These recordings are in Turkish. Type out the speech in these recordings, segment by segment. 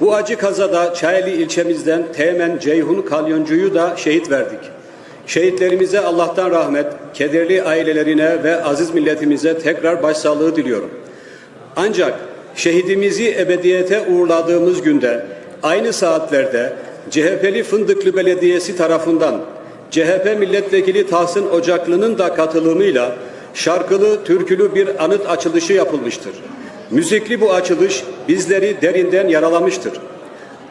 Bu acı kazada Çayeli ilçemizden Teğmen Ceyhun Kalyoncu'yu da şehit verdik. Şehitlerimize Allah'tan rahmet, kederli ailelerine ve aziz milletimize tekrar başsağlığı diliyorum. Ancak şehidimizi ebediyete uğurladığımız günde aynı saatlerde CHP'li Fındıklı Belediyesi tarafından CHP milletvekili Tahsin Ocaklı'nın da katılımıyla şarkılı, türkülü bir anıt açılışı yapılmıştır. Müzikli bu açılış bizleri derinden yaralamıştır.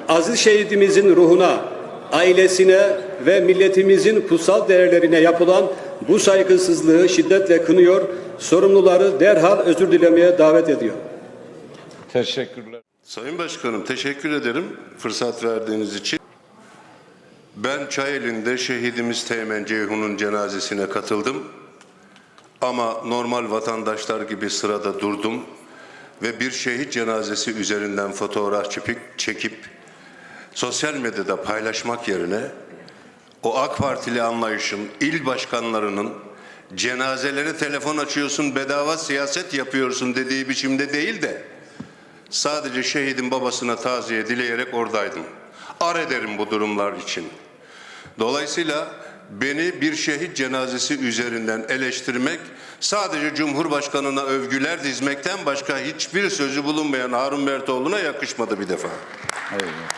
Aziz şehidimizin ruhuna, ailesine ve milletimizin kutsal değerlerine yapılan bu saygısızlığı şiddetle kınıyor, sorumluları derhal özür dilemeye davet ediyor. Teşekkürler. Sayın Başkanım teşekkür ederim fırsat verdiğiniz için. Ben Çayeli'nde şehidimiz Teğmen Ceyhun'un cenazesine katıldım. Ama normal vatandaşlar gibi sırada durdum ve bir şehit cenazesi üzerinden fotoğraf çekip, çekip sosyal medyada paylaşmak yerine o AK Partili anlayışın il başkanlarının cenazelere telefon açıyorsun bedava siyaset yapıyorsun dediği biçimde değil de Sadece şehidin babasına taziye dileyerek oradaydım. Ar ederim bu durumlar için. Dolayısıyla beni bir şehit cenazesi üzerinden eleştirmek sadece Cumhurbaşkanına övgüler dizmekten başka hiçbir sözü bulunmayan Harun Bertoğlu'na yakışmadı bir defa. Eyvallah.